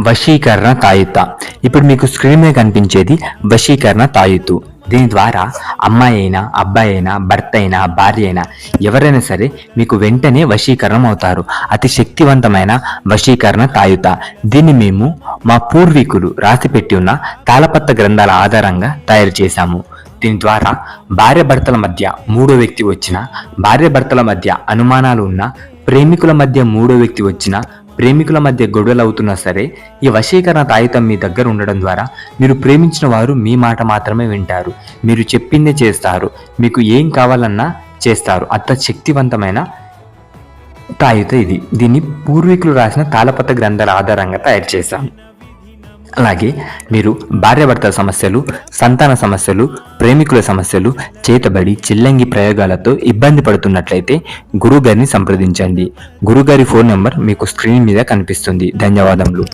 వశీకరణ తాయుత. ఇప్పుడు మీకు స్క్రీన్ మీద కనిపించేది వశీకరణ తాయుతు. దీని ద్వారా అమ్మాయి అయినా అబ్బాయి అయినా భర్త అయినా భార్య అయినా ఎవరైనా సరే మీకు వెంటనే వశీకరణం అవుతారు. అతి శక్తివంతమైన వశీకరణ తాయుత. దీన్ని మేము మా పూర్వీకులు రాసిపెట్టి ఉన్న తాళపత్ర గ్రంథాల ఆధారంగా తయారు చేశాము. దీని ద్వారా భార్య భర్తల మధ్య మూడో వ్యక్తి వచ్చిన భార్య భర్తల మధ్య అనుమానాలు ఉన్న ప్రేమికుల మధ్య మూడో వ్యక్తి వచ్చిన ప్రేమికుల మధ్య గొడవలు అవుతున్నా సరే ఈ వశీకరణ తాయితం మీ దగ్గర ఉండడం ద్వారా మీరు ప్రేమించిన వారు మీ మాట మాత్రమే వింటారు. మీరు చెప్పిందే చేస్తారు. మీకు ఏం కావాలన్నా చేస్తారు. అంత శక్తివంతమైన తాయుత ఇది. దీన్ని పూర్వీకులు రాసిన తాళపత్ర గ్రంథాల ఆధారంగా తయారు చేశాం. అలాగే మీరు భార్యాభర్తల సమస్యలు సంతాన సమస్యలు ప్రేమికుల సమస్యలు చేతబడి చిల్లంగి ప్రయోగాలతో ఇబ్బంది పడుతున్నట్లయితే గురుగారిని సంప్రదించండి. గురుగారి ఫోన్ నెంబర్ మీకు స్క్రీన్ మీద కనిపిస్తుంది. ధన్యవాదములు.